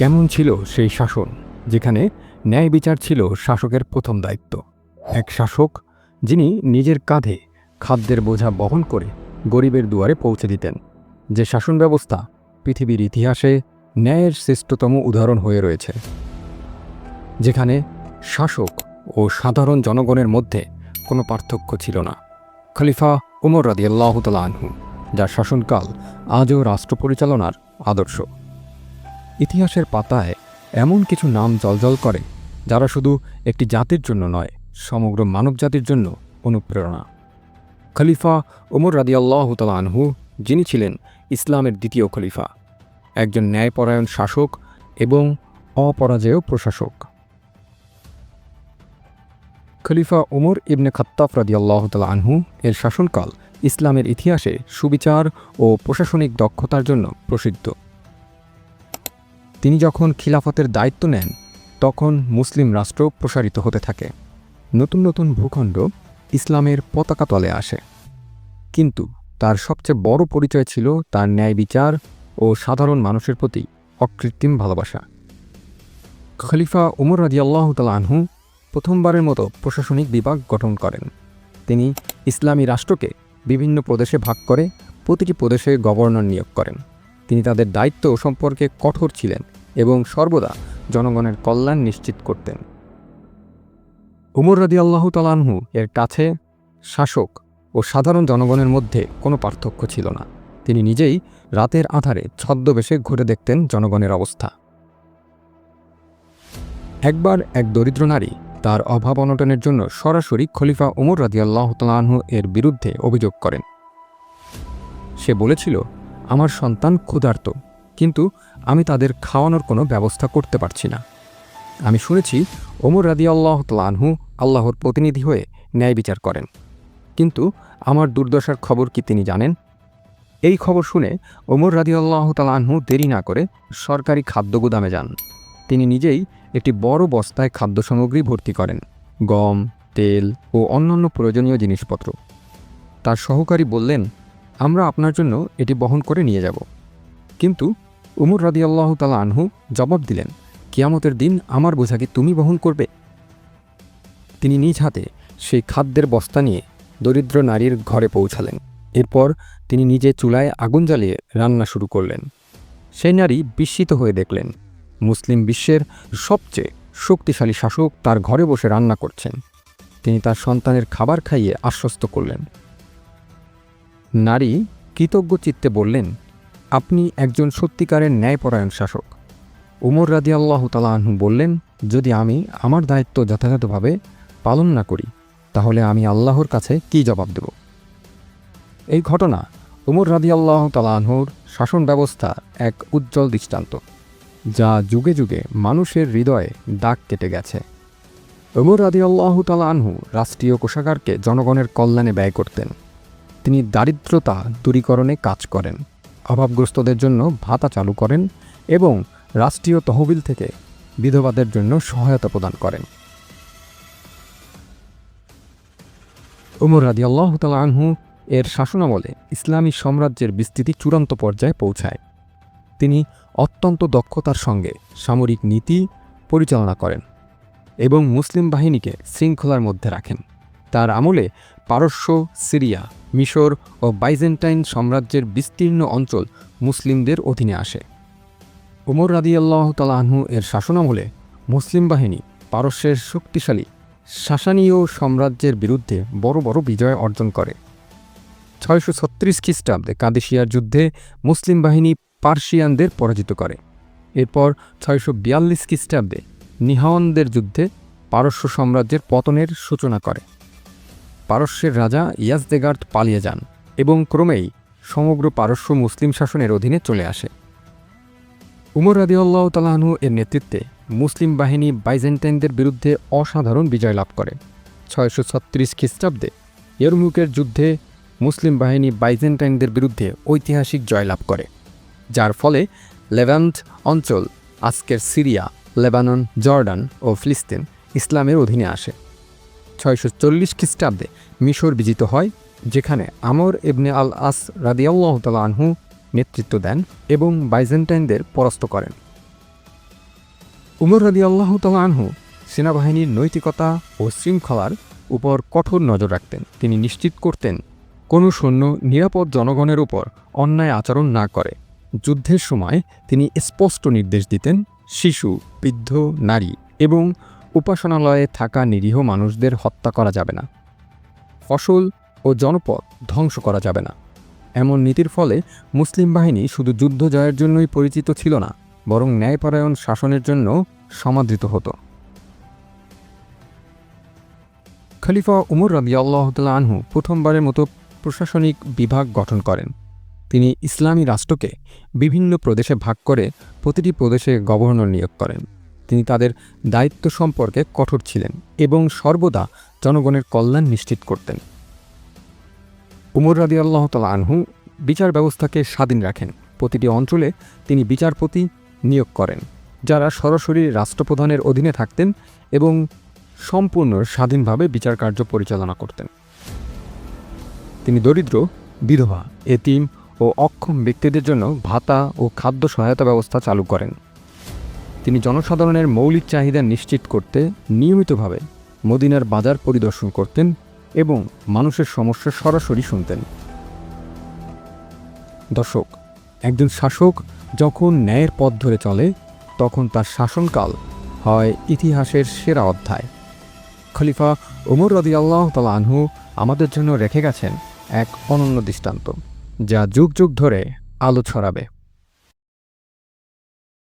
কেমন ছিল সেই শাসন, যেখানে ন্যায় বিচার ছিল শাসকের প্রথম দায়িত্ব। এক শাসক, যিনি নিজের কাঁধে খাদ্যের বোঝা বহন করে গরিবের দুয়ারে পৌঁছে দিতেন। যে শাসন ব্যবস্থা পৃথিবীর ইতিহাসে ন্যায়ের শ্রেষ্ঠতম উদাহরণ হয়ে রয়েছে। যেখানে শাসক ও সাধারণ জনগণের মধ্যে কোনো পার্থক্য ছিল না। খলিফা উমর রাদিয়াল্লাহ তালা আনহু, যার শাসনকাল আজও রাষ্ট্র পরিচালনার আদর্শ। ইতিহাসের পাতায় এমন কিছু নাম জলজল করে, যারা শুধু একটি জাতির জন্য নয়, সমগ্র মানবজাতির জন্য অনুপ্রেরণা। খলিফা ওমর রাদিয়াল্লাহ আনহু, যিনি ছিলেন ইসলামের দ্বিতীয় খলিফা, একজন ন্যায়পরায়ণ শাসক এবং অপরাজেয় প্রশাসক। খলিফা ওমর ইবনে খত্তাফ রাদিয়াল্লাহ আনহু এর শাসনকাল ইসলামের ইতিহাসে সুবিচার ও প্রশাসনিক দক্ষতার জন্য প্রসিদ্ধ। তিনি যখন খিলাফতের দায়িত্ব নেন, তখন মুসলিম রাষ্ট্র প্রসারিত হতে থাকে। নতুন নতুন ভূখণ্ড ইসলামের পতাকা তলে আসে। কিন্তু তার সবচেয়ে বড় পরিচয় ছিল তার ন্যায় বিচার ও সাধারণ মানুষের প্রতি অকৃত্রিম ভালোবাসা। খলিফা উমর রাজিয়াল্লাহ আনহু প্রথমবারের মতো প্রশাসনিক বিভাগ গঠন করেন। তিনি ইসলামী রাষ্ট্রকে বিভিন্ন প্রদেশে ভাগ করে প্রতিটি প্রদেশে গভর্নর নিয়োগ করেন। তিনি তাদের দায়িত্ব সম্পর্কে কঠোর ছিলেন এবং সর্বদা জনগণের কল্যাণ নিশ্চিত করতেন। উমর রাদি আল্লাহ তালানহু এর কাছে শাসক ও সাধারণ জনগণের মধ্যে কোনো পার্থক্য ছিল না। তিনি নিজেই রাতের আধারে ছদ্মবেশে ঘুরে দেখতেন জনগণের অবস্থা। একবার এক দরিদ্র নারী তার অভাব অনটনের জন্য সরাসরি খলিফা উমর রাদিয়াল্লাহ তালাহু এর বিরুদ্ধে অভিযোগ করেন। সে বলেছিল আমার সন্তান ক্ষুধার্ত, কিন্তু আমি তাদের খাওয়ানোর কোনো ব্যবস্থা করতে পারছি না। আমি শুনেছি ওমর রাদিয়াল্লাহ তালাহু আল্লাহর প্রতিনিধি হয়ে ন্যায় বিচার করেন। কিন্তু আমার দুর্দশার খবর কি তিনি জানেন? এই খবর শুনে ওমর রাদিয়াল্লাহ তালাহু দেরি না করে সরকারি খাদ্য গুদামে যান। তিনি নিজেই একটি বড় বস্তায় খাদ্য সামগ্রী ভর্তি করেন, গম, তেল ও অন্যান্য প্রয়োজনীয় জিনিসপত্র। তার সহকারী বললেন আমরা আপনার জন্য এটি বহন করে নিয়ে যাব। কিন্তু উমর রাদিয়াল্লাহ তালা আনহু জবাব দিলেন, কিয়ামতের দিন আমার বোঝা কি তুমি বহন করবে? তিনি নিজ হাতে সেই খাদ্যের বস্তা নিয়ে দরিদ্র নারীর ঘরে পৌঁছালেন। এরপর তিনি নিজে চুলায় আগুন জ্বালিয়ে রান্না শুরু করলেন। সেই নারী বিস্মিত হয়ে দেখলেন, মুসলিম বিশ্বের সবচেয়ে শক্তিশালী শাসক তার ঘরে বসে রান্না করছেন। তিনি তার সন্তানের খাবার খাইয়ে আশ্বস্ত করলেন। নারী কৃতজ্ঞ চিত্তে বললেন, আপনি একজন সত্যিকারের ন্যায়পরায়ণ শাসক। উমর রাদি আল্লাহ তালাহু বললেন, যদি আমি আমার দায়িত্ব যথাযথভাবে পালন না করি, তাহলে আমি আল্লাহর কাছে কি জবাব দেব? এই ঘটনা উমর রাদি আল্লাহ তালাহুর শাসন ব্যবস্থা এক উজ্জ্বল দৃষ্টান্ত, যা যুগে যুগে মানুষের হৃদয়ে দাগ কেটে গেছে। উমর রাদি আল্লাহ তালাহু রাষ্ট্রীয় কোষাগারকে জনগণের কল্যাণে ব্যয় করতেন। তিনি দারিদ্রতা দূরীকরণে কাজ করেন, অভাবগ্রস্তদের জন্য ভাতা চালু করেন এবং রাষ্ট্রীয় তহবিল থেকে বিধবাদের জন্য সহায়তা প্রদান করেন। উমর রাদি আল্লাহ আনহু এর শাসনামলে ইসলামী সাম্রাজ্যের বিস্তৃতি চূড়ান্ত পর্যায়ে পৌঁছায়। তিনি অত্যন্ত দক্ষতার সঙ্গে সামরিক নীতি পরিচালনা করেন এবং মুসলিম বাহিনীকে শৃঙ্খলার মধ্যে রাখেন। তার আমলে পারস্য, সিরিয়া, মিশর ও বাইজেন্টাইন সাম্রাজ্যের বিস্তীর্ণ অঞ্চল মুসলিমদের অধীনে আসে। উমর রাদিয়াল্লাহ তালাহু এর শাসনামলে মুসলিম বাহিনী পারস্যের শক্তিশালী শাসানীয় সাম্রাজ্যের বিরুদ্ধে বড় বড় বিজয় অর্জন করে। ছয়শো ছত্রিশ খ্রিস্টাব্দে কাদেশিয়ার যুদ্ধে মুসলিম বাহিনী পার্সিয়ানদের পরাজিত করে। এরপর ছয়শো বিয়াল্লিশ খ্রিস্টাব্দে নিহাওয়ানদের যুদ্ধে পারস্য সাম্রাজ্যের পতনের সূচনা করে। পারস্যের রাজা ইয়াজদেগার্দ পালিয়ে যান এবং ক্রমেই সমগ্র পারস্য মুসলিম শাসনের অধীনে চলে আসে। উমর রাদিউল্লাহ তালাহনু এর নেতৃত্বে মুসলিম বাহিনী বাইজেন্টাইনদের বিরুদ্ধে অসাধারণ বিজয় লাভ করে। ছয়শো ছত্রিশ খ্রিস্টাব্দে ইয়রমুকের যুদ্ধে মুসলিম বাহিনী বাইজেন্টাইনদের বিরুদ্ধে ঐতিহাসিক জয়লাভ করে, যার ফলে লেভান্ট অঞ্চল, আজকের সিরিয়া, লেবানন, জর্ডান ও ফিলিস্তিন ইসলামের অধীনে আসে। ছয়শো চল্লিশ খ্রিস্টাব্দে মিশর বিজিত হয়, যেখানে আমর ইবনে আল আস রাদিয়াল্লাহ তালা আনহু নেতৃত্ব দেন এবং বাইজেন্টাইনদের পরাস্ত করেন। উমর রাদি আল্লাহ আনহু সেনাবাহিনীর নৈতিকতা ও শৃঙ্খলার উপর কঠোর নজর রাখতেন। তিনি নিশ্চিত করতেন, কোনো সৈন্য নিরাপদ জনগণের উপর অন্যায় আচরণ না করে। যুদ্ধের সময় তিনি স্পষ্ট নির্দেশ দিতেন, শিশু, বৃদ্ধ, নারী এবং উপাসনালয়ে থাকা নিরীহ মানুষদের হত্যা করা যাবে না। ফসল ও জনপদ ধ্বংস করা যাবে না। এমন নীতির ফলে মুসলিম বাহিনী শুধু যুদ্ধ জয়ের জন্যই পরিচিত ছিল না, বরং ন্যায়পরায়ণ শাসনের জন্য সমাদৃত হতো। খলিফা উমর রবি আল্লাহ আনহু প্রথমবারের মতো প্রশাসনিক বিভাগ গঠন করেন। তিনি ইসলামী রাষ্ট্রকে বিভিন্ন প্রদেশে ভাগ করে প্রতিটি প্রদেশে গভর্নর নিয়োগ করেন। তিনি তাদের দায়িত্ব সম্পর্কে কঠোর ছিলেন এবং সর্বদা জনগণের কল্যাণ নিশ্চিত করতেন। উমর রাদি আল্লাহ তালা আনহু বিচার ব্যবস্থাকে স্বাধীন রাখেন। প্রতিটি অঞ্চলে তিনি বিচারপতি নিয়োগ করেন, যারা সরাসরি রাষ্ট্রপ্রধানের অধীনে থাকতেন এবং সম্পূর্ণ স্বাধীনভাবে বিচার কার্য পরিচালনা করতেন। তিনি দরিদ্র, বিধবা, এতিম ও অক্ষম ব্যক্তিদের জন্য ভাতা ও খাদ্য সহায়তা ব্যবস্থা চালু করেন। তিনি জনসাধারণের মৌলিক চাহিদা নিশ্চিত করতে নিয়মিতভাবে মদিনার বাজার পরিদর্শন করতেন এবং মানুষের সমস্যা সরাসরি শুনতেন। দর্শক, একজন শাসক যখন ন্যায়ের পথ ধরে চলে, তখন তার শাসনকাল হয় ইতিহাসের সেরা অধ্যায়। খলিফা ওমর রদি আল্লাহ তালা আনহু আমাদের জন্য রেখে গেছেন এক অনন্য দৃষ্টান্ত, যা যুগ যুগ ধরে আলো ছড়াবে।